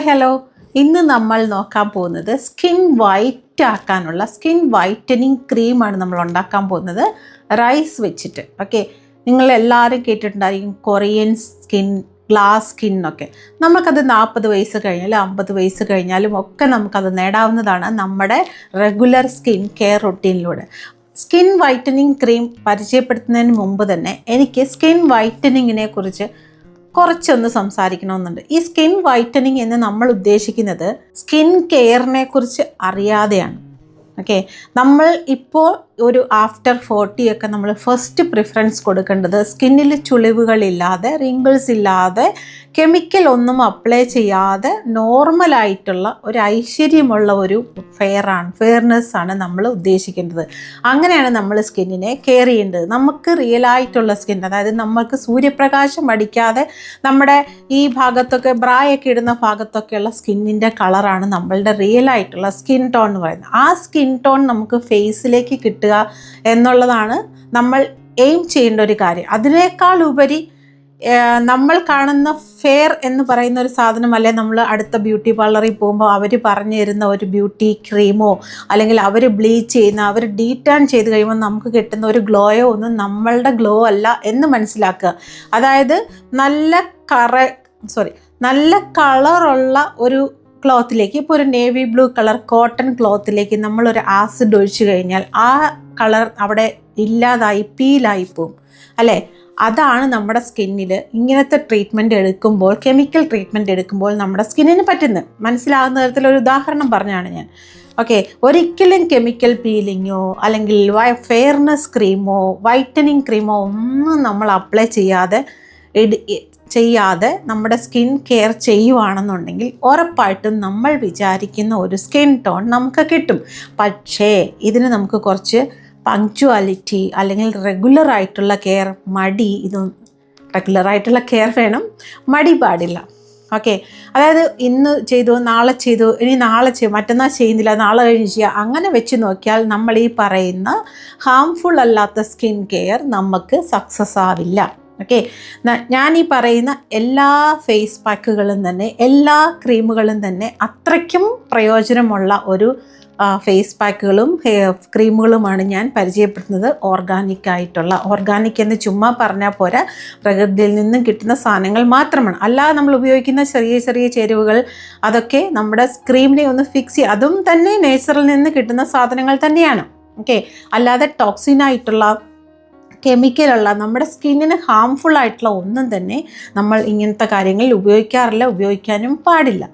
Hi hello ഇന്ന് നമ്മൾ നോക്കാൻ പോകുന്നത് സ്കിൻ വൈറ്റ് ആക്കാനുള്ള സ്കിൻ വൈറ്റനിങ് ക്രീമാണ് നമ്മൾ ഉണ്ടാക്കാൻ പോകുന്നത് റൈസ് വെച്ചിട്ട്. ഓക്കെ? നിങ്ങൾ എല്ലാവരും കേട്ടിട്ടുണ്ടായിരിക്കും കൊറിയൻ സ്കിൻ ഗ്ലാസ് സ്കിൻ ഒക്കെ നമുക്കത് നാൽപ്പത് വയസ്സ് കഴിഞ്ഞാലും അമ്പത് വയസ്സ് കഴിഞ്ഞാലും ഒക്കെ നമുക്കത് നേടാവുന്നതാണ് നമ്മുടെ റെഗുലർ സ്കിൻ കെയർ റൊട്ടീനിലൂടെ. സ്കിൻ വൈറ്റനിങ് ക്രീം പരിചയപ്പെടുത്തുന്നതിന് മുമ്പ് തന്നെ എനിക്ക് സ്കിൻ വൈറ്റനിങ്ങിനെ കുറിച്ച് കുറച്ചൊന്ന് സംസാരിക്കണമെന്നുണ്ട്. ഈ സ്കിൻ വൈറ്റനിങ് എന്ന് നമ്മൾ ഉദ്ദേശിക്കുന്നത് സ്കിൻ കെയറിനെ കുറിച്ച് അറിയാതെയാണ്. ഓക്കെ നമ്മൾ ഇപ്പോൾ ഒരു ആഫ്റ്റർ ഫോർട്ടി ഒക്കെ നമ്മൾ ഫസ്റ്റ് പ്രിഫറൻസ് കൊടുക്കേണ്ടത് സ്കിന്നിൽ ചുളിവുകളില്ലാതെ റിങ്കിൾസ് ഇല്ലാതെ കെമിക്കൽ ഒന്നും അപ്ലൈ ചെയ്യാതെ നോർമലായിട്ടുള്ള ഒരു ഐശ്വര്യമുള്ള ഒരു ഫെയറാണ് ഫെയർനെസ് ആണ് നമ്മൾ ഉദ്ദേശിക്കേണ്ടത്. അങ്ങനെയാണ് നമ്മൾ സ്കിന്നിനെ കെയർ ചെയ്യേണ്ടത്. നമുക്ക് റിയൽ ആയിട്ടുള്ള സ്കിൻ അതായത് നമുക്ക് സൂര്യപ്രകാശം അടിക്കാതെ നമ്മുടെ ഈ ഭാഗത്തൊക്കെ ബ്രായൊക്കെ ഇടുന്ന ഭാഗത്തൊക്കെയുള്ള സ്കിന്നിന്റെ കളറാണ് നമ്മളുടെ റിയൽ ആയിട്ടുള്ള സ്കിൻ ടോൺ എന്ന് പറയുന്നത്. ആ സ്കിൻ ടോൺ നമുക്ക് ഫേസിലേക്ക് കിട്ടുക എന്നുള്ളതാണ് നമ്മൾ എയിം ചെയ്യേണ്ട ഒരു കാര്യം. അതിനേക്കാൾ ഉപരി നമ്മൾ കാണുന്ന ഫെയർ എന്ന് പറയുന്ന ഒരു സാധനം അല്ലെ നമ്മൾ അടുത്ത ബ്യൂട്ടി പാർലറിൽ പോകുമ്പോൾ അവർ പറഞ്ഞു തരുന്ന ഒരു ബ്യൂട്ടി ക്രീമോ അല്ലെങ്കിൽ അവർ ബ്ലീച്ച് ചെയ്യുന്ന അവർ ഡീറ്റാൻ ചെയ്ത് കഴിയുമ്പോൾ നമുക്ക് കിട്ടുന്ന ഒരു ഗ്ലോയോ ഒന്നും നമ്മളുടെ ഗ്ലോ അല്ല എന്ന് മനസ്സിലാക്കുക. അതായത് നല്ല കറ സോറി നല്ല കളറുള്ള ഒരു ക്ലോത്തിലേക്ക് ഇപ്പോൾ ഒരു നേവി ബ്ലൂ കളർ കോട്ടൺ ക്ലോത്തിലേക്ക് നമ്മളൊരു ആസിഡ് ഒഴിച്ചു കഴിഞ്ഞാൽ ആ കളർ അവിടെ ഇല്ലാതായി പീലായി പോവും. അല്ലേ? അതാണ് നമ്മുടെ സ്കിന്നിൽ ഇങ്ങനത്തെ ട്രീറ്റ്മെന്റ് എടുക്കുമ്പോൾ കെമിക്കൽ ട്രീറ്റ്മെന്റ് എടുക്കുമ്പോൾ നമ്മുടെ സ്കിന്നിന് പറ്റുന്നത്. മനസ്സിലാകുന്ന തരത്തിലൊരു ഉദാഹരണം പറഞ്ഞാണ് ഞാൻ. ഓക്കെ ഒരിക്കലും കെമിക്കൽ പീലിങ്ങോ അല്ലെങ്കിൽ ഫെയർനെസ് ക്രീമോ വൈറ്റനിങ് ക്രീമോ ഒന്നും നമ്മൾ അപ്ലൈ ചെയ്യാതെ ചെയ്യാതെ നമ്മുടെ സ്കിൻ കെയർ ചെയ്യുവാണെന്നുണ്ടെങ്കിൽ ഉറപ്പായിട്ടും നമ്മൾ വിചാരിക്കുന്ന ഒരു സ്കിൻ ടോൺ നമുക്ക് കിട്ടും. പക്ഷേ ഇതിന് നമുക്ക് കുറച്ച് പങ്ക്ച്വാലിറ്റി അല്ലെങ്കിൽ റെഗുലർ ആയിട്ടുള്ള കെയർ മടി ഇത് റെഗുലർ ആയിട്ടുള്ള കെയർ വേണം മടി പാടില്ല. ഓക്കെ? അതായത് ഇന്ന് ചെയ്തു നാളെ ചെയ്തു ഇനി നാളെ ചെയ്യും മറ്റന്നാൾ ചെയ്യുന്നില്ല നാളെ കഴിഞ്ഞ് ചെയ്യുക അങ്ങനെ വെച്ച് നോക്കിയാൽ നമ്മൾ ഈ പറയുന്ന ഹാംഫുൾ അല്ലാത്ത സ്കിൻ കെയർ നമുക്ക് സക്സസ് ആവില്ല. ഓക്കെ ഞാൻ ഈ പറയുന്ന എല്ലാ ഫേസ് പാക്കുകളും തന്നെ എല്ലാ ക്രീമുകളും തന്നെ അത്രയ്ക്കും പ്രയോജനമുള്ള ഒരു ഫേസ് പാക്കുകളും ക്രീമുകളുമാണ് ഞാൻ പരിചയപ്പെടുത്തുന്നത് ഓർഗാനിക് ആയിട്ടുള്ള. ഓർഗാനിക് എന്ന് ചുമ്മാ പറഞ്ഞാൽ പോരാ പ്രകൃതിയിൽ നിന്നും കിട്ടുന്ന സാധനങ്ങൾ മാത്രമാണ്. അല്ലാതെ നമ്മൾ ഉപയോഗിക്കുന്ന ചെറിയ ചെറിയ ചേരുവകൾ അതൊക്കെ നമ്മുടെ ക്രീമിനെ ഒന്ന് ഫിക്സ് ചെയ്യുക അതും തന്നെ നേച്ചറിൽ നിന്ന് കിട്ടുന്ന സാധനങ്ങൾ തന്നെയാണ്. ഓക്കെ അല്ലാതെ ടോക്സിൻ ആയിട്ടുള്ള കെമിക്കലുള്ള നമ്മുടെ സ്കിന്നിന് ഹാംഫുൾ ആയിട്ടുള്ള ഒന്നും തന്നെ നമ്മൾ ഇങ്ങനത്തെ കാര്യങ്ങളിൽ ഉപയോഗിക്കാറില്ല ഉപയോഗിക്കാനും പാടില്ല.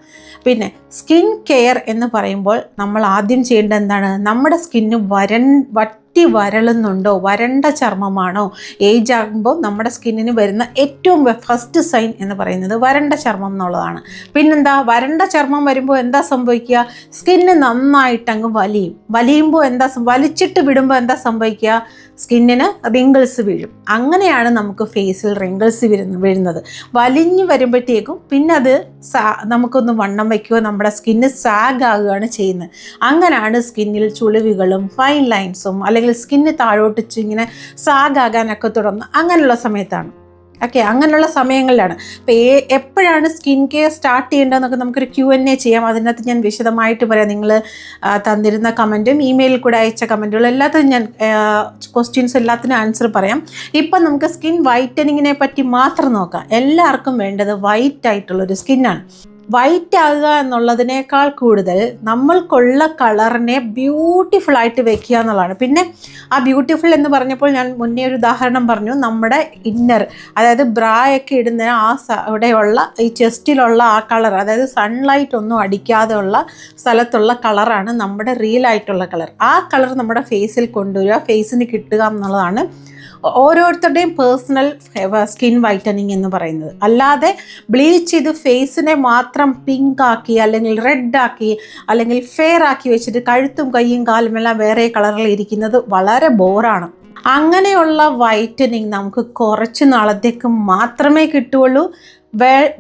പിന്നെ സ്കിൻ കെയർ എന്ന് പറയുമ്പോൾ നമ്മൾ ആദ്യം ചെയ്യേണ്ടത് എന്താണ്? നമ്മുടെ സ്കിന്ന് വരൻ വട്ടി വരളുന്നുണ്ടോ? വരണ്ട ചർമ്മമാണോ? ഏജ് ആകുമ്പോൾ നമ്മുടെ സ്കിന്നിന് വരുന്ന ഏറ്റവും ഫസ്റ്റ് സൈൻ എന്ന് പറയുന്നത് വരണ്ട ചർമ്മം എന്നുള്ളതാണ്. പിന്നെന്താ? വരണ്ട ചർമ്മം വരുമ്പോൾ എന്താ സംഭവിക്കുക? സ്കിന്ന് നന്നായിട്ട് അങ്ങ് വലിയും. വലിയുമ്പോൾ എന്താ വലിച്ചിട്ട് വിടുമ്പോൾ എന്താ സംഭവിക്കുക? സ്കിന്നിന് റിങ്കിൾസ് വീഴും. അങ്ങനെയാണ് നമുക്ക് ഫേസിൽ റിങ്കിൾസ് വരുന്ന വീഴുന്നത് വലിഞ്ഞു വരുമ്പോഴത്തേക്കും പിന്നെ അത് സാ നമുക്കൊന്ന് വണ്ണം വയ്ക്കുകയോ നമ്മുടെ സ്കിന്ന് സാഗ് ആകുകയാണ് ചെയ്യുന്നത്. അങ്ങനെയാണ് സ്കിന്നിൽ ചുളിവുകളും ഫൈൻ ലൈൻസും അല്ലെങ്കിൽ സ്കിന്ന് താഴോട്ട് ഇങ്ങനെ സാഗ് ആകാനൊക്കെ തുടങ്ങുന്നത് അങ്ങനെയുള്ള സമയത്താണ്. ഓക്കെ അങ്ങനെയുള്ള സമയങ്ങളിലാണ്. ഇപ്പോൾ എപ്പോഴാണ് സ്കിൻ കെയർ സ്റ്റാർട്ട് ചെയ്യേണ്ടതെന്നൊക്കെ നമുക്കൊരു ക്യു എൻ എ ചെയ്യാം. അതിനകത്ത് ഞാൻ വിശദമായിട്ട് പറയാം. നിങ്ങൾ തന്നിരുന്ന കമന്റും ഇമെയിലിൽ കൂടെ അയച്ച കമന്റുകളും എല്ലാത്തിനും ഞാൻ ക്വസ്റ്റ്യൻസ് എല്ലാത്തിനും ആൻസർ പറയാം. ഇപ്പം നമുക്ക് സ്കിൻ വൈറ്റനിങ്ങിനെ പറ്റി മാത്രം നോക്കാം. എല്ലാവർക്കും വേണ്ടത് വൈറ്റ് ആയിട്ടുള്ളൊരു സ്കിന്നാണ് വൈറ്റ് ആകുക എന്നുള്ളതിനേക്കാൾ കൂടുതൽ നമ്മൾക്കുള്ള കളറിനെ ബ്യൂട്ടിഫുൾ ആയിട്ട് വെക്കുക എന്നുള്ളതാണ്. പിന്നെ ആ ബ്യൂട്ടിഫുൾ എന്ന് പറഞ്ഞപ്പോൾ ഞാൻ മുന്നേ ഒരു ഉദാഹരണം പറഞ്ഞു. നമ്മുടെ ഇന്നർ അതായത് ബ്രായൊക്കെ ഇടുന്ന ആ അവിടെയുള്ള ഈ ചെസ്റ്റിലുള്ള ആ കളർ അതായത് സൺലൈറ്റ് ഒന്നും അടിക്കാതെ ഉള്ള സ്ഥലത്തുള്ള കളറാണ് നമ്മുടെ റിയൽ ആയിട്ടുള്ള കളർ ആ കളർ നമ്മുടെ ഫേസിൽ കൊണ്ടുവരിക ഫേസിന് കിട്ടുക എന്നുള്ളതാണ് ഓരോരുത്തരുടെയും പേഴ്സണൽ സ്കിൻ വൈറ്റനിങ് എന്ന് പറയുന്നത്. അല്ലാതെ ബ്ലീച്ച് ചെയ്ത് ഫേസിനെ മാത്രം പിങ്ക് ആക്കി അല്ലെങ്കിൽ റെഡ് ആക്കി അല്ലെങ്കിൽ ഫെയർ ആക്കി വെച്ചിട്ട് കഴുത്തും കൈയും കാലും എല്ലാം വേറെ കളറിൽ ഇരിക്കുന്നത് വളരെ ബോറാണ് അങ്ങനെയുള്ള വൈറ്റനിങ് നമുക്ക് കുറച്ച് നാളത്തേക്ക് മാത്രമേ കിട്ടുകയുള്ളൂ.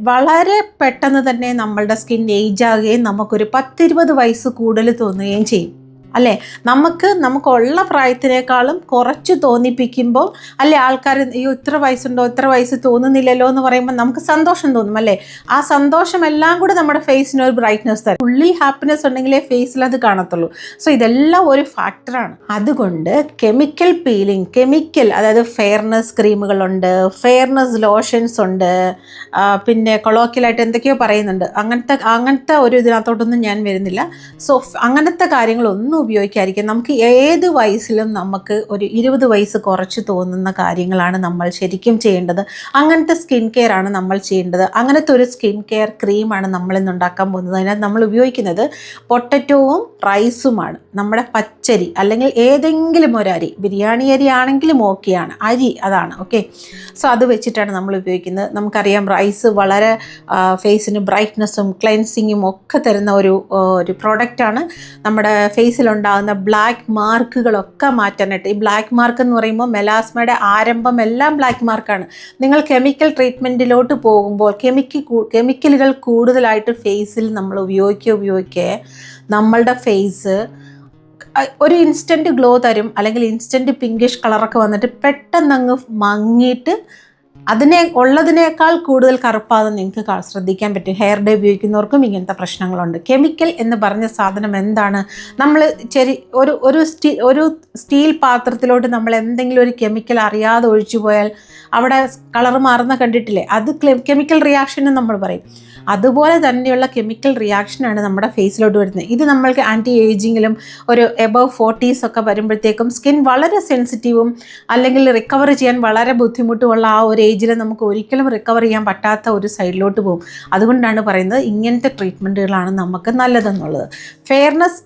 വളരെ പെട്ടെന്ന് തന്നെ നമ്മളുടെ സ്കിൻ ഏജ് ആകുകയും നമുക്കൊരു പത്തിരുപത് വയസ്സ് കൂടുതൽ തോന്നുകയും ചെയ്യും. അല്ലേ? നമുക്ക് നമുക്കുള്ള പ്രായത്തിനേക്കാളും കുറച്ച് തോന്നിപ്പിക്കുമ്പോൾ അല്ലേ ആൾക്കാർ അയ്യോ ഇത്ര വയസ്സുണ്ടോ? ഇത്ര വയസ്സ് തോന്നുന്നില്ലല്ലോ എന്ന് പറയുമ്പോൾ നമുക്ക് സന്തോഷം തോന്നും അല്ലേ? ആ സന്തോഷം എല്ലാം കൂടെ നമ്മുടെ ഫേസിന് ഒരു ബ്രൈറ്റ്നസ് തരും. ഫുള്ളി ഹാപ്പിനെസ് ഉണ്ടെങ്കിലേ ഫേസിൽ അത് കാണത്തുള്ളൂ. സോ ഇതെല്ലാം ഒരു ഫാക്ടറാണ് അതുകൊണ്ട് കെമിക്കൽ പീലിംഗ് കെമിക്കൽ അതായത് ഫെയർനെസ് ക്രീമുകളുണ്ട് ഫെയർനെസ് ലോഷൻസ് ഉണ്ട് പിന്നെ കൊളോക്കിയലായിട്ട് എന്തൊക്കെയോ പറയുന്നുണ്ട്. അങ്ങനത്തെ അങ്ങനത്തെ ഒരു ഇതിനകത്തോട്ടൊന്നും ഞാൻ വരുന്നില്ല. സോ അങ്ങനത്തെ കാര്യങ്ങളൊന്നും ഉപയോഗിക്കാതിരിക്കും നമുക്ക് ഏത് വയസ്സിലും നമുക്ക് ഒരു ഇരുപത് വയസ്സ് കുറച്ച് തോന്നുന്ന കാര്യങ്ങളാണ് നമ്മൾ ശരിക്കും ചെയ്യേണ്ടത്. അങ്ങനത്തെ സ്കിൻ കെയർ ആണ് നമ്മൾ ചെയ്യേണ്ടത്. അങ്ങനത്തെ ഒരു സ്കിൻ കെയർ ക്രീമാണ് നമ്മൾ ഉണ്ടാക്കാൻ പോകുന്നത്. അതിനകത്ത് നമ്മൾ ഉപയോഗിക്കുന്നത് പൊട്ടറ്റോവും റൈസുമാണ്. നമ്മുടെ പച്ചരി അല്ലെങ്കിൽ ഏതെങ്കിലും ഒരു അരി ബിരിയാണി അരി ആണെങ്കിലും ഓക്കെയാണ് അരി അതാണ് ഓക്കെ സോ അത് വെച്ചിട്ടാണ് നമ്മൾ ഉപയോഗിക്കുന്നത്. നമുക്കറിയാം റൈസ് വളരെ ഫേസിന് ബ്രൈറ്റ്നസ്സും ക്ലെൻസിങ്ങും ഒക്കെ തരുന്ന ഒരു ഒരു പ്രോഡക്റ്റാണ് നമ്മുടെ ഫേസിലുണ്ടാകുന്ന ബ്ലാക്ക് മാർക്കുകളൊക്കെ മാറ്റാനായിട്ട് ഈ ബ്ലാക്ക് മാർക്ക് എന്ന് പറയുമ്പോൾ മെലാസ്മയുടെ ആരംഭം എല്ലാം ബ്ലാക്ക് മാർക്കാണ് നിങ്ങൾ കെമിക്കൽ ട്രീറ്റ്മെന്റിലോട്ട് പോകുമ്പോൾ കെമിക്ക് കെമിക്കലുകൾ കൂടുതലായിട്ട് ഫേസിൽ നമ്മൾ ഉപയോഗിക്കുക ഉപയോഗിക്കുക. നമ്മളുടെ ഫേസ് ഒരു ഇൻസ്റ്റന്റ് ഗ്ലോ തരും. അല്ലെങ്കിൽ ഇൻസ്റ്റന്റ് പിങ്കിഷ് കളറൊക്കെ വന്നിട്ട് പെട്ടെന്ന് അങ്ങ് മങ്ങിയിട്ട് അതിനെ ഉള്ളതിനേക്കാൾ കൂടുതൽ കറുപ്പാതെ നിങ്ങൾക്ക് ശ്രദ്ധിക്കാൻ പറ്റും. ഹെയർ ഡേ ഉപയോഗിക്കുന്നവർക്കും ഇങ്ങനത്തെ പ്രശ്നങ്ങളുണ്ട്. കെമിക്കൽ എന്ന് പറഞ്ഞ സാധനം എന്താണ്? നമ്മൾ ചെറി ഒരു ഒരു സ്റ്റീ ഒരു സ്റ്റീൽ പാത്രത്തിലോട്ട് നമ്മൾ എന്തെങ്കിലും ഒരു കെമിക്കൽ അറിയാതെ ഒഴിച്ചു പോയാൽ അവിടെ കളർ മാറുന്ന കണ്ടിട്ടില്ലേ? അത് കെമിക്കൽ റിയാക്ഷൻ എന്ന് നമ്മൾ പറയും. അതുപോലെ തന്നെയുള്ള കെമിക്കൽ റിയാക്ഷനാണ് നമ്മുടെ ഫേസിലോട്ട് വരുന്നത്. ഇത് നമ്മൾക്ക് ആന്റി ഏജിങ്ങിലും ഒരു എബവ് ഫോർട്ടീസ് ഒക്കെ വരുമ്പോഴത്തേക്കും സ്കിൻ വളരെ സെൻസിറ്റീവും അല്ലെങ്കിൽ റിക്കവർ ചെയ്യാൻ വളരെ ബുദ്ധിമുട്ടുമുള്ള ആ ഒരു ഏജിൽ നമുക്ക് ഒരിക്കലും റിക്കവർ ചെയ്യാൻ പറ്റാത്ത ഒരു സൈഡിലോട്ട് പോകും. അതുകൊണ്ടാണ് പറയുന്നത് ഇങ്ങനത്തെ ട്രീറ്റ്മെന്റുകളാണ് നമുക്ക് നല്ലതെന്നുള്ളത്. ഫെയർനെസ്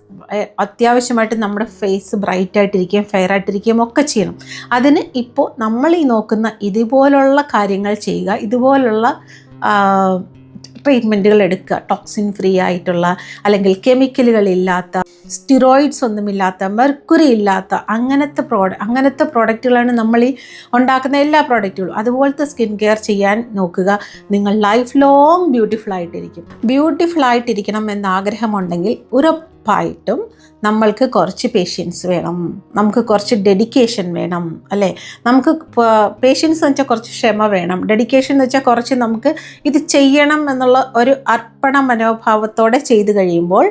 അത്യാവശ്യമായിട്ട് നമ്മുടെ ഫേസ് ബ്രൈറ്റ് ആയിട്ടിരിക്കുകയും ഫെയർ ആയിട്ടിരിക്കുകയും ഒക്കെ ചെയ്യണം. അതിന് ഇപ്പോൾ നമ്മൾ ഈ നോക്കുന്ന ഇതുപോലുള്ള കാര്യങ്ങൾ ചെയ്യുക ഇതുപോലുള്ള ട്രീറ്റ്മെന്റുകൾ എടുക്കുക. ടോക്സിൻ ഫ്രീ ആയിട്ടുള്ള അല്ലെങ്കിൽ കെമിക്കലുകളില്ലാത്ത സ്റ്റിറോയിഡ്സ് ഒന്നുമില്ലാത്ത മെർക്കുറി ഇല്ലാത്ത അങ്ങനത്തെ പ്രോഡ അങ്ങനത്തെ പ്രോഡക്റ്റുകളാണ് നമ്മൾ ഈ ഉണ്ടാക്കുന്ന എല്ലാ പ്രോഡക്റ്റുകളും അതുപോലത്തെ സ്കിൻ കെയർ ചെയ്യാൻ നോക്കുക. നിങ്ങൾ ലൈഫ് ലോങ് ബ്യൂട്ടിഫുൾ ആയിട്ടിരിക്കും. ബ്യൂട്ടിഫുൾ ആയിട്ടിരിക്കണം എന്ന ആഗ്രഹമുണ്ടെങ്കിൽ ഉറപ്പായിട്ടും നമ്മൾക്ക് കുറച്ച് പേഷ്യൻസ് വേണം. നമുക്ക് കുറച്ച് ഡെഡിക്കേഷൻ വേണം അല്ലേ? നമുക്ക് പേഷ്യൻസ് എന്ന് വെച്ചാൽ കുറച്ച് ക്ഷമ വേണം. ഡെഡിക്കേഷൻ എന്ന് വെച്ചാൽ കുറച്ച് നമുക്ക് ഇത് ചെയ്യണം എന്നുള്ള ഒരു അർപ്പണ മനോഭാവത്തോടെ ചെയ്തു കഴിയുമ്പോൾ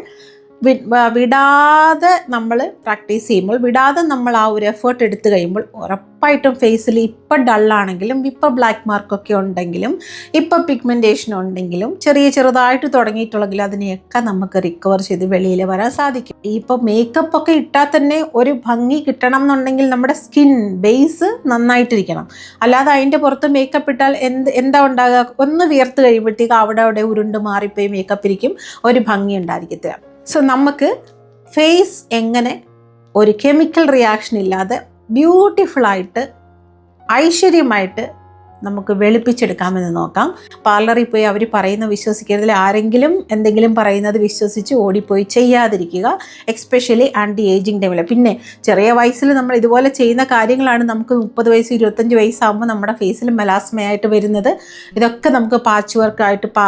വിടാതെ നമ്മൾ പ്രാക്ടീസ് ചെയ്യുമ്പോൾ വിടാതെ നമ്മൾ ആ ഒരു എഫേർട്ട് എടുത്ത് കഴിയുമ്പോൾ ഉറപ്പായിട്ടും ഫേസിൽ ഇപ്പം ഡള്ളാണെങ്കിലും ഇപ്പം ബ്ലാക്ക് മാർക്കൊക്കെ ഉണ്ടെങ്കിലും ഇപ്പം പിഗ്മെന്റേഷൻ ഉണ്ടെങ്കിലും ചെറിയ ചെറുതായിട്ട് തുടങ്ങിയിട്ടുള്ളെങ്കിൽ അതിനെയൊക്കെ നമുക്ക് റിക്കവർ ചെയ്ത് വെളിയിൽ വരാൻ സാധിക്കും. ഇപ്പം മേക്കപ്പ് ഒക്കെ ഇട്ടാൽ തന്നെ ഒരു ഭംഗി കിട്ടണം എന്നുണ്ടെങ്കിൽ നമ്മുടെ സ്കിൻ ബേസ് നന്നായിട്ടിരിക്കണം. അല്ലാതെ അതിന്റെ പുറത്ത് മേക്കപ്പ് ഇട്ടാൽ എന്ത് എന്താ ഉണ്ടാകുക ഒന്ന് വിയർത്ത് കഴിയുമ്പോഴത്തേക്ക് അവിടെ അവിടെ ഉരുണ്ട് മാറിപ്പോയി മേക്കപ്പ് ഇരിക്കും. ഒരു ഭംഗി ഉണ്ടായിരിക്കത്തില്ല. സോ നമുക്ക് ഫേസ് എങ്ങനെ ഒരു കെമിക്കൽ റിയാക്ഷൻ ഇല്ലാതെ ബ്യൂട്ടിഫുള്ളായിട്ട് ഐശ്വര്യമായിട്ട് നമുക്ക് വെളുപ്പിച്ചെടുക്കാമെന്ന് നോക്കാം. പാർലറിൽ പോയി അവർ പറയുന്ന വിശ്വസിക്കുന്നതിൽ ആരെങ്കിലും എന്തെങ്കിലും പറയുന്നത് വിശ്വസിച്ച് ഓടിപ്പോയി ചെയ്യാതിരിക്കുക എക്സ്പെഷ്യലി ആന്റി ഏജിങ് ടൈമിൽ പിന്നെ ചെറിയ വയസ്സിൽ നമ്മൾ ഇതുപോലെ ചെയ്യുന്ന കാര്യങ്ങളാണ് നമുക്ക് മുപ്പത് വയസ്സ് ഇരുപത്തഞ്ച് വയസ്സാകുമ്പോൾ നമ്മുടെ ഫേസിൽ മെലാസ്മയായിട്ട് വരുന്നത്. ഇതൊക്കെ നമുക്ക് പാച്ച് വർക്കായിട്ട് പാ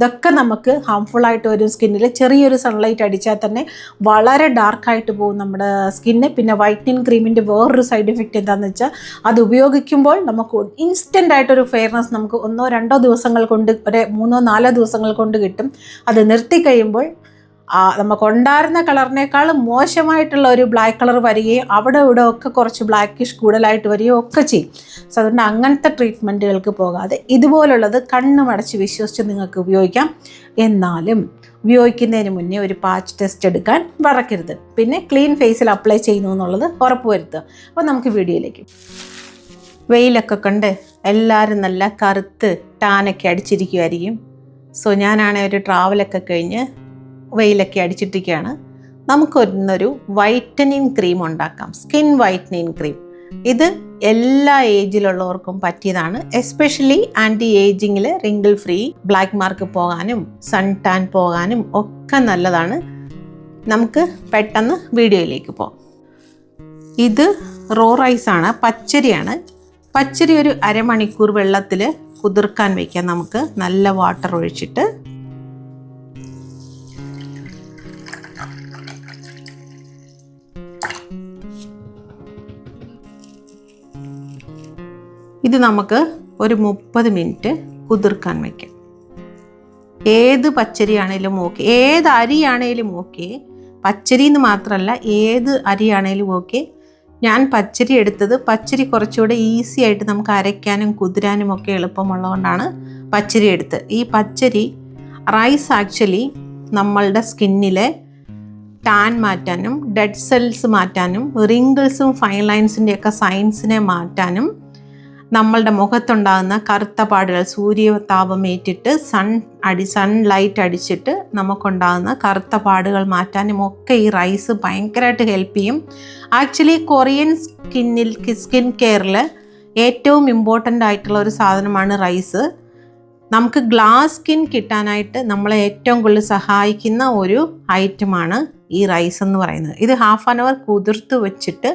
ഇതൊക്കെ നമുക്ക് ഹാംഫുൾ ആയിട്ട് വരും സ്കിന്നിൽ ചെറിയൊരു സൺലൈറ്റ് അടിച്ചാൽ തന്നെ വളരെ ഡാർക്കായിട്ട് പോകും നമ്മുടെ സ്കിന്ന് പിന്നെ വൈറ്റനിങ് ക്രീമിന്റെ വേറൊരു സൈഡ് എഫക്റ്റ് എന്താണെന്ന് വെച്ചാൽ അത് ഉപയോഗിക്കുമ്പോൾ നമുക്ക് ഇൻസ്റ്റന്റ് ആയിട്ടൊരു ഫെയർനെസ് നമുക്ക് ഒന്നോ രണ്ടോ ദിവസങ്ങൾ കൊണ്ട് ഒരു മൂന്നോ നാലോ ദിവസങ്ങൾ കൊണ്ട് കിട്ടും. അത് നിർത്തി കഴിയുമ്പോൾ ആ നമുക്ക് ഉണ്ടായിരുന്ന കളറിനേക്കാൾ മോശമായിട്ടുള്ള ഒരു ബ്ലാക്ക് കളർ വരികയും അവിടെ ഇവിടെ ഒക്കെ കുറച്ച് ബ്ലാക്കിഷ് കൂടുതലായിട്ട് വരികയും ഒക്കെ ചെയ്യും. സോ അതുകൊണ്ട് അങ്ങനത്തെ ട്രീറ്റ്മെന്റുകൾക്ക് പോകാതെ ഇതുപോലുള്ളത് കണ്ണ് മടച്ച് വിശ്വസിച്ച് നിങ്ങൾക്ക് ഉപയോഗിക്കാം. എന്നാലും ഉപയോഗിക്കുന്നതിന് മുന്നേ ഒരു പാച്ച് ടെസ്റ്റ് എടുക്കാൻ മറക്കരുത്. പിന്നെ ക്ലീൻ ഫേസിൽ അപ്ലൈ ചെയ്യുന്നു എന്നുള്ളത് ഉറപ്പുവരുത്തുക അപ്പോൾ നമുക്ക് വീഡിയോയിലേക്ക് വെയിലൊക്കെ കണ്ട് എല്ലാവരും നല്ല കറുത്ത് ടാനൊക്കെ അടിച്ചിരിക്കുമായിരിക്കും സോ ഞാനാണെങ്കിൽ ഒരു ട്രാവലൊക്കെ കഴിഞ്ഞ് വെയിലൊക്കെ അടിച്ചിട്ടിരിക്കുകയാണ്. നമുക്കൊന്നൊരു വൈറ്റനിങ് ക്രീം ഉണ്ടാക്കാം. Skin whitening cream. ഇത് എല്ലാ ഏജിലുള്ളവർക്കും പറ്റിയതാണ്. എസ്പെഷ്യലി ആന്റി ഏജിങ്ങിൽ റിങ്കിൾ ഫ്രീ ബ്ലാക്ക് മാർക്ക് പോകാനും സൺ ടാൻ പോകാനും ഒക്കെ നല്ലതാണ്. നമുക്ക് പെട്ടെന്ന് വീഡിയോയിലേക്ക് പോകാം. ഇത് റോ റൈസ് ആണ് പച്ചരിയാണ്. പച്ചരി ഒരു അരമണിക്കൂർ വെള്ളത്തിൽ കുതിർക്കാൻ വയ്ക്കാം നമുക്ക്. നല്ല വാട്ടർ ഒഴിച്ചിട്ട്. ഇത് നമുക്ക് ഒരു മുപ്പത് മിനിറ്റ് കുതിർക്കാൻ വയ്ക്കാം ഏത് പച്ചരിയാണേലും ഓക്കെ. ഏത് അരിയാണേലും ഓക്കെ. പച്ചരി എന്ന് മാത്രമല്ല ഏത് അരിയാണേലും ഓക്കെ. ഞാൻ പച്ചരി എടുത്തത് പച്ചരി കുറച്ചുകൂടെ ഈസി ആയിട്ട് നമുക്ക് അരയ്ക്കാനും കുതിരാനും ഒക്കെ എളുപ്പമുള്ളതുകൊണ്ടാണ് പച്ചരി എടുത്തത് ഈ പച്ചരി റൈസ് ആക്ച്വലി നമ്മളുടെ സ്കിന്നിലെ ടാൻ മാറ്റാനും ഡെഡ് സെൽസ് മാറ്റാനും റിങ്കിൾസും ഫൈൻ ലൈൻസിന്റെയൊക്കെ സൈൻസിനെ മാറ്റാനും നമ്മളുടെ മുഖത്തുണ്ടാകുന്ന കറുത്ത പാടുകൾ സൂര്യതാപം ഏറ്റിട്ട് സൺ അടി സൺ ലൈറ്റ് അടിച്ചിട്ട് നമുക്കുണ്ടാകുന്ന കറുത്ത പാടുകൾ മാറ്റാനും ഒക്കെ ഈ റൈസ് ഭയങ്കരമായിട്ട് ഹെൽപ്പ് ചെയ്യും. ആക്ച്വലി കൊറിയൻ സ്കിന്നിൽ സ്കിൻ കെയറിൽ ഏറ്റവും ഇമ്പോർട്ടന്റ് ആയിട്ടുള്ള ഒരു സാധനമാണ് റൈസ് നമുക്ക് ഗ്ലാസ് സ്കിൻ കിട്ടാനായിട്ട് നമ്മളെ ഏറ്റവും കൂടുതൽ സഹായിക്കുന്ന ഒരു ഐറ്റമാണ് ഈ റൈസ് എന്ന് പറയുന്നത്. ഇത് ഹാഫ് ആൻ അവർ കുതിർത്ത് വെച്ചിട്ട്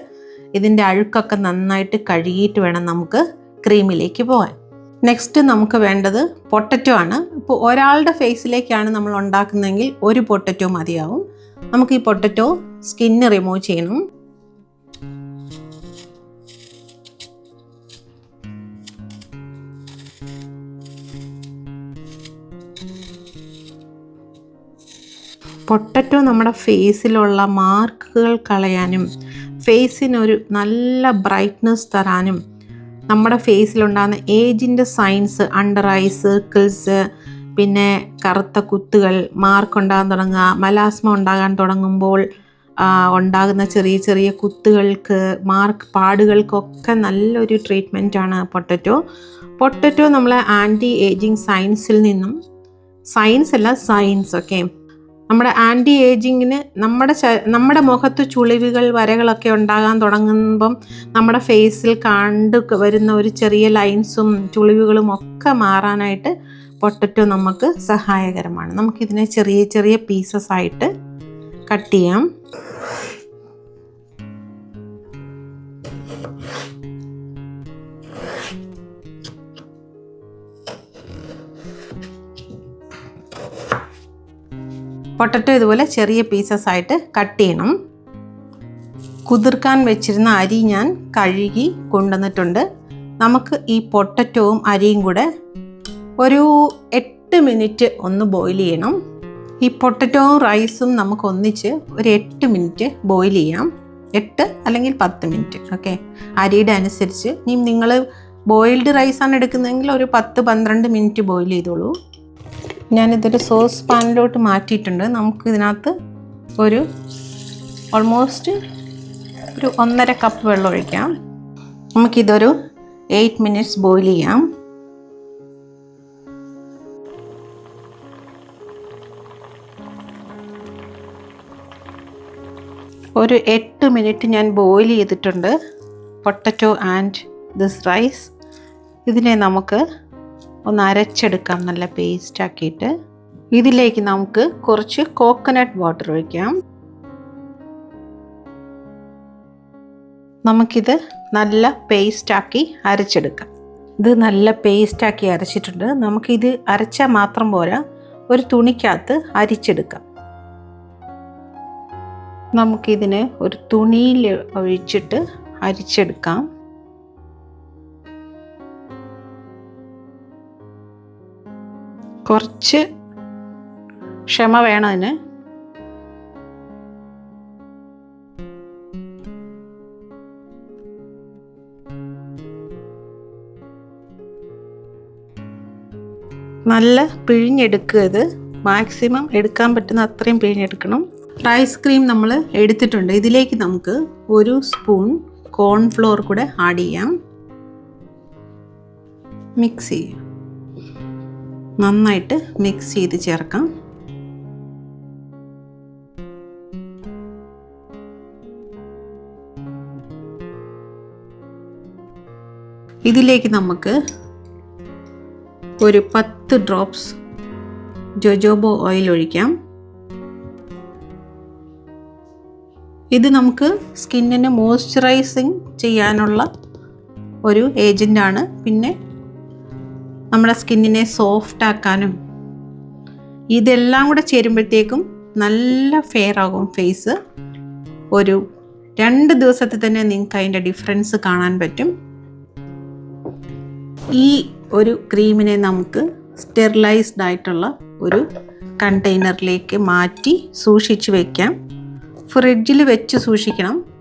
ഇതിന്റെ അഴുക്കൊക്കെ നന്നായിട്ട് കഴുകിയിട്ട് വേണം നമുക്ക് ക്രീമിലേക്ക് പോകാൻ. നെക്സ്റ്റ് നമുക്ക് വേണ്ടത് പൊട്ടറ്റോ ആണ്. ഇപ്പോൾ ഒരാളുടെ ഫേസിലേക്കാണ് നമ്മൾ ഉണ്ടാക്കുന്നതെങ്കിൽ ഒരു പൊട്ടറ്റോ മതിയാവും. നമുക്ക് ഈ പൊട്ടറ്റോ സ്കിന്ന് റിമൂവ് ചെയ്യണം. പൊട്ടറ്റോ നമ്മുടെ ഫേസിലുള്ള മാർക്കുകൾ കളയാനും ഫേസിനൊരു നല്ല ബ്രൈറ്റ്നസ് തരാനും നമ്മുടെ ഫേസിലുണ്ടാകുന്ന ഏജിന്റെ സൈൻസ് അണ്ടർ ഐ സർക്കിൾസ് പിന്നെ കറുത്ത കുത്തുകൾ മാർക്ക് ഉണ്ടാകാൻ തുടങ്ങുക മലാസ്മ ഉണ്ടാകാൻ തുടങ്ങുമ്പോൾ ഉണ്ടാകുന്ന ചെറിയ ചെറിയ കുത്തുകൾക്ക് മാർക്ക് പാടുകൾക്കൊക്കെ നല്ലൊരു ട്രീറ്റ്മെന്റാണ് പൊട്ടറ്റോ. പൊട്ടറ്റോ നമ്മളെ ആന്റി ഏജിങ് സയൻസിൽ നിന്നും സയൻസ് അല്ല സയൻസ് ഓക്കെ നമ്മുടെ ആന്റി ഏജിങ്ങിന് നമ്മുടെ നമ്മുടെ മുഖത്ത് ചുളിവുകൾ വരകളൊക്കെ ഉണ്ടാകാൻ തുടങ്ങുമ്പം നമ്മുടെ ഫേസിൽ കണ്ടു വരുന്ന ഒരു ചെറിയ ലൈൻസും ചുളിവുകളും ഒക്കെ മാറാനായിട്ട് പൊട്ടറ്റോ നമുക്ക് സഹായകരമാണ്. നമുക്കിതിനെ ചെറിയ ചെറിയ പീസസ് ആയിട്ട് കട്ട് ചെയ്യാം. പൊട്ടറ്റോ ഇതുപോലെ ചെറിയ പീസസ് ആയിട്ട് കട്ട് ചെയ്യണം. കുതിർക്കാൻ വെച്ചിരുന്ന അരി ഞാൻ കഴുകി കൊണ്ടുവന്നിട്ടുണ്ട്. നമുക്ക് ഈ പൊട്ടറ്റോവും അരിയും കൂടെ ഒരു എട്ട് മിനിറ്റ് ഒന്ന് ബോയിൽ ചെയ്യണം. ഈ പൊട്ടറ്റോവും റൈസും നമുക്ക് ഒന്നിച്ച് ഒരു എട്ട് മിനിറ്റ് ബോയിൽ ചെയ്യാം. എട്ട് അല്ലെങ്കിൽ പത്ത് മിനിറ്റ് ഓക്കെ അരിയുടെ അനുസരിച്ച്. ഇനി നിങ്ങൾ ബോയിൽഡ് റൈസാണ് എടുക്കുന്നതെങ്കിൽ ഒരു പത്ത് പന്ത്രണ്ട് മിനിറ്റ് ബോയിൽ ചെയ്തോളൂ. ഞാനിതൊരു സോസ് പാനിലോട്ട് മാറ്റിയിട്ടുണ്ട്. നമുക്ക് ഇതിനകത്ത് ഒരു ഓൾമോസ്റ്റ് ഒരു ഒന്നര കപ്പ് വെള്ളം ഒഴിക്കാം. നമുക്കിതൊരു എയ്റ്റ് മിനിറ്റ്സ് ബോയിൽ ചെയ്യാം. ഒരു എട്ട് മിനിറ്റ് ഞാൻ ബോയിൽ ചെയ്തിട്ടുണ്ട്. പൊട്ടറ്റോ ആൻഡ് ദിസ് റൈസ് ഇതിനെ നമുക്ക് ഒന്ന് അരച്ചെടുക്കാം നല്ല പേസ്റ്റ് ആക്കിയിട്ട്. ഇതിലേക്ക് നമുക്ക് കുറച്ച് കോക്കനട്ട് വാട്ടർ ഒഴിക്കാം. നമുക്കിത് നല്ല പേസ്റ്റാക്കി അരച്ചെടുക്കാം. ഇത് നല്ല പേസ്റ്റാക്കി അരച്ചിട്ടുണ്ട്. നമുക്കിത് അരച്ചാൽ മാത്രം പോരാ ഒരു തുണിക്കകത്ത് അരിച്ചെടുക്കാം. നമുക്കിതിനെ ഒരു തുണിയിൽ ഒഴിച്ചിട്ട് അരിച്ചെടുക്കാം. കുറച്ച് ക്ഷമ വേണം അതിന്. നല്ല പിഴിഞ്ഞെടുക്കുക ഇത്. മാക്സിമം എടുക്കാൻ പറ്റുന്ന അത്രയും പിഴിഞ്ഞെടുക്കണം. റൈസ് ക്രീം നമ്മൾ എടുത്തിട്ടുണ്ട്. ഇതിലേക്ക് നമുക്ക് ഒരു സ്പൂൺ കോൺഫ്ലോർ കൂടെ ആഡ് ചെയ്യാം. മിക്സ് ചെയ്യാം. നന്നായിട്ട് മിക്സ് ചെയ്ത് ചേർക്കാം. ഇതിലേക്ക് നമുക്ക് ഒരു പത്ത് ഡ്രോപ്സ് ജോജോബോ ഓയിൽ ഒഴിക്കാം. ഇത് നമുക്ക് സ്കിന്നിന് മോയ്സ്ചറൈസിങ് ചെയ്യാനുള്ള ഒരു ഏജന്റാണ് പിന്നെ നമ്മുടെ സ്കിന്നിനെ സോഫ്റ്റ് ആക്കാനും ഇതെല്ലാം കൂടെ ചേരുമ്പോഴത്തേക്കും നല്ല ഫെയർ ആകും ഫേസ് ഒരു രണ്ട് ദിവസത്തിൽ തന്നെ നിങ്ങൾക്ക് അതിന്റെ ഡിഫറൻസ് കാണാൻ പറ്റും. ഈ ഒരു ക്രീമിനെ നമുക്ക് സ്റ്റെറിലൈസ്ഡ് ആയിട്ടുള്ള ഒരു കണ്ടെയ്നറിലേക്ക് മാറ്റി സൂക്ഷിച്ച് വയ്ക്കാം ഫ്രിഡ്ജിൽ വെച്ച് സൂക്ഷിക്കണം.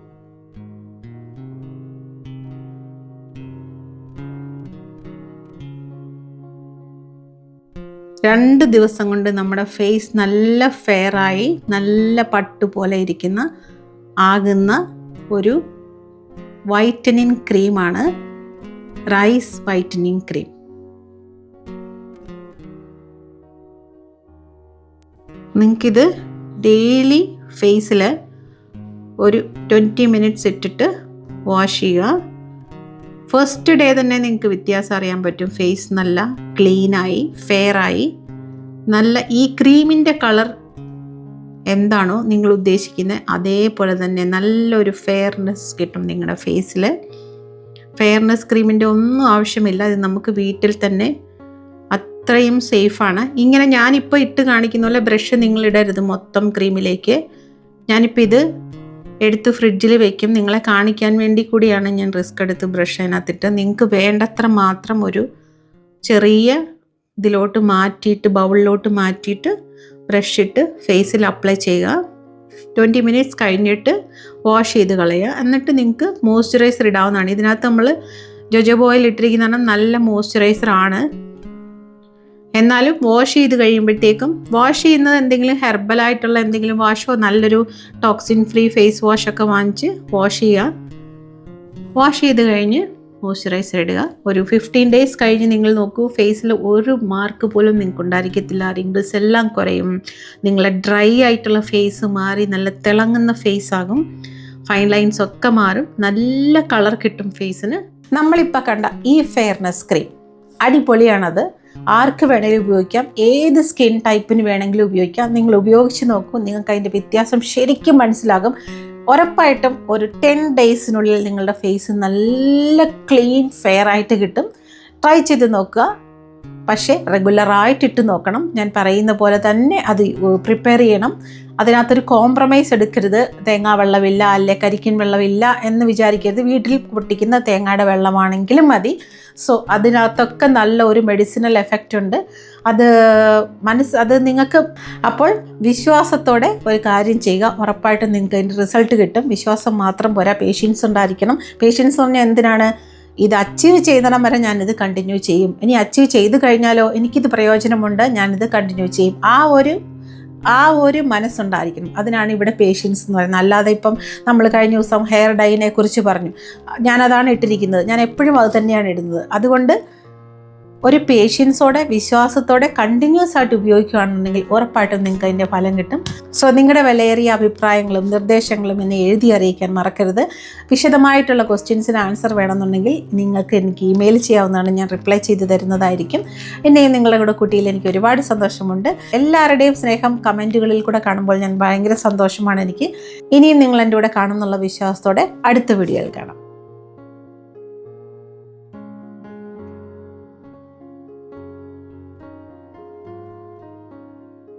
രണ്ട് ദിവസം കൊണ്ട് നമ്മുടെ ഫേസ് നല്ല ഫെയറായി നല്ല പട്ട് പോലെ ഇരിക്കുന്ന ആകുന്ന ഒരു വൈറ്റനിങ് ക്രീമാണ് റൈസ് വൈറ്റനിങ് ക്രീം നിങ്ങൾക്കിത് ഡെയിലി ഫേസിൽ ഒരു ട്വന്റി മിനിറ്റ്സ് ഇട്ടിട്ട് വാഷ് ചെയ്യുക. ഫസ്റ്റ് ഡേ തന്നെ നിങ്ങൾക്ക് വ്യത്യാസം അറിയാൻ പറ്റും. ഫേസ് നല്ല ക്ലീനായി ഫെയറായി നല്ല ഈ ക്രീമിന്റെ കളർ എന്താണോ നിങ്ങൾ ഉദ്ദേശിക്കുന്നത് അതേപോലെ തന്നെ നല്ലൊരു ഫെയർനെസ് കിട്ടും നിങ്ങളുടെ ഫേസിൽ ഫെയർനെസ് ക്രീമിന്റെ ഒന്നും ആവശ്യമില്ല. ഇത് നമുക്ക് വീട്ടിൽ തന്നെ അത്രയും സേഫാണ് ഇങ്ങനെ ഞാനിപ്പോൾ ഇട്ട് കാണിക്കുന്ന പോലെ ബ്രഷ് നിങ്ങളിടരുത് മൊത്തം ക്രീമിലേക്ക് ഞാനിപ്പോൾ ഇത് എടുത്ത് ഫ്രിഡ്ജിൽ വെക്കും. നിങ്ങളെ കാണിക്കാൻ വേണ്ടി കൂടിയാണ് ഞാൻ റിസ്ക് എടുത്ത് ബ്രഷ് അതിനകത്തിട്ട്. നിങ്ങൾക്ക് വേണ്ടത്ര മാത്രം ഒരു ചെറിയ ഇതിലോട്ട് മാറ്റിയിട്ട് ബൗളിലോട്ട് മാറ്റിയിട്ട് ബ്രഷ് ഇട്ട് ഫേസിൽ അപ്ലൈ ചെയ്യുക. ട്വന്റി മിനിറ്റ്സ് കഴിഞ്ഞിട്ട് വാഷ് ചെയ്ത് കളയുക. എന്നിട്ട് നിങ്ങൾക്ക് മോയ്സ്ചറൈസർ ഇടാവുന്നതാണ്. ഇതിനകത്ത് നമ്മൾ ജോജോ ബോയിൽ ഇട്ടിരിക്കുന്ന നല്ല മോയ്സ്ചറൈസർ ആണ് എന്നാലും വാഷ് ചെയ്ത് കഴിയുമ്പോഴത്തേക്കും വാഷ് ചെയ്യുന്നത് എന്തെങ്കിലും ഹെർബലായിട്ടുള്ള എന്തെങ്കിലും വാഷോ നല്ലൊരു ടോക്സിൻ ഫ്രീ ഫേസ് വാഷൊക്കെ വാങ്ങിച്ച് വാഷ് ചെയ്യുക. വാഷ് ചെയ്ത് കഴിഞ്ഞ് മോയ്സ്ചറൈസർ ഇടുക. ഒരു ഫിഫ്റ്റീൻ ഡേയ്സ് കഴിഞ്ഞ് നിങ്ങൾ നോക്കൂ ഫേസിൽ ഒരു മാർക്ക് പോലും നിങ്ങൾക്ക് ഉണ്ടായിരിക്കത്തില്ല. റിങ്കിൾസ് എല്ലാം കുറയും. നിങ്ങളെ ഡ്രൈ ആയിട്ടുള്ള ഫേസ് മാറി നല്ല തിളങ്ങുന്ന ഫേസ് ആകും. ഫൈൻ ലൈൻസ് ഒക്കെ മാറും. നല്ല കളർ കിട്ടും ഫേസിന് നമ്മളിപ്പോൾ കണ്ട ഈ ഫെയർനെസ് ക്രീം അടിപൊളിയാണത്. ആർക്ക് വേണമെങ്കിലും ഉപയോഗിക്കാം. ഏത് സ്കിൻ ടൈപ്പിന് വേണമെങ്കിലും ഉപയോഗിക്കാം. നിങ്ങൾ ഉപയോഗിച്ച് നോക്കൂ. നിങ്ങൾക്ക് അതിന്റെ വ്യത്യാസം ശരിക്കും മനസ്സിലാകും. ഉറപ്പായിട്ടും ഒരു ടെൻ ഡേയ്സിനുള്ളിൽ നിങ്ങളുടെ ഫേസ് നല്ല ക്ലീൻ ഫെയർ ആയിട്ട് കിട്ടും. ട്രൈ ചെയ്ത് നോക്കുക. പക്ഷേ റെഗുലറായിട്ട് ഇട്ട് നോക്കണം. ഞാൻ പറയുന്ന പോലെ തന്നെ അത് പ്രിപ്പയർ ചെയ്യണം. അതിനകത്തൊരു കോംപ്രമൈസ് എടുക്കരുത്. തേങ്ങാ വെള്ളമില്ല അല്ലെ കരിക്കിൻ വെള്ളമില്ല എന്ന് വിചാരിക്കരുത്. വീട്ടിൽ പൊട്ടിക്കുന്ന തേങ്ങയുടെ വെള്ളമാണെങ്കിലും മതി. സോ അതിനകത്തൊക്കെ നല്ല ഒരു മെഡിസിനൽ എഫക്റ്റ് ഉണ്ട്. അത് മനസ്സ് അത് നിങ്ങൾക്ക് അപ്പോൾ വിശ്വാസത്തോടെ ഒരു കാര്യം ചെയ്യുക. ഉറപ്പായിട്ടും നിങ്ങൾക്ക് അതിന്റെ റിസൾട്ട് കിട്ടും. വിശ്വാസം മാത്രം പോരാ. പേഷ്യൻസ് ഉണ്ടായിരിക്കണം. പേഷ്യൻസ് പറഞ്ഞാൽ എന്തിനാണ്? ഇത് അച്ചീവ് ചെയ്യുന്നിടം വരെ ഞാനിത് കണ്ടിന്യൂ ചെയ്യും. ഇനി അച്ചീവ് ചെയ്ത് കഴിഞ്ഞാലോ എനിക്കിത് പ്രയോജനമുണ്ട് ഞാനിത് കണ്ടിന്യൂ ചെയ്യും. ആ ഒരു ആ ഒരു മനസ്സുണ്ടായിരിക്കണം. അതിനാണ് ഇവിടെ പേഷ്യൻസ് എന്ന് പറയുന്നത്. അല്ലാതെ ഇപ്പം നമ്മൾ കഴിഞ്ഞ ദിവസം ഹെയർ ഡൈനെ കുറിച്ച് പറഞ്ഞു. ഞാനതാണ് ഇട്ടിരിക്കുന്നത്. ഞാൻ എപ്പോഴും അത് തന്നെയാണ് ഇടുന്നത്. അതുകൊണ്ട് ഒരു പേഷ്യൻസോടെ വിശ്വാസത്തോടെ കണ്ടിന്യൂസ് ആയിട്ട് ഉപയോഗിക്കുകയാണെന്നുണ്ടെങ്കിൽ ഉറപ്പായിട്ടും നിങ്ങൾക്ക് അതിന്റെ ഫലം കിട്ടും. സോ നിങ്ങളുടെ വിലയേറിയ അഭിപ്രായങ്ങളും നിർദ്ദേശങ്ങളും എന്നെ എഴുതി അറിയിക്കാൻ മറക്കരുത്. വിശദമായിട്ടുള്ള ക്വസ്റ്റ്യൻസിന് ആൻസർ വേണമെന്നുണ്ടെങ്കിൽ നിങ്ങൾക്ക് എനിക്ക് ഇമെയിൽ ചെയ്യാവുന്നതാണ്. ഞാൻ റിപ്ലൈ ചെയ്ത് തരുന്നതായിരിക്കും. എന്നെയും നിങ്ങളുടെ കൂടെ കുട്ടിയിൽ എനിക്ക് ഒരുപാട് സന്തോഷമുണ്ട്. എല്ലാവരുടെയും സ്നേഹം കമന്റുകളിൽ കൂടെ കാണുമ്പോൾ ഞാൻ ഭയങ്കര സന്തോഷമാണ് എനിക്ക്. ഇനിയും നിങ്ങൾ എന്റെ കൂടെ കാണുന്നുള്ള വിശ്വാസത്തോടെ അടുത്ത വീഡിയോയിൽ കാണാം.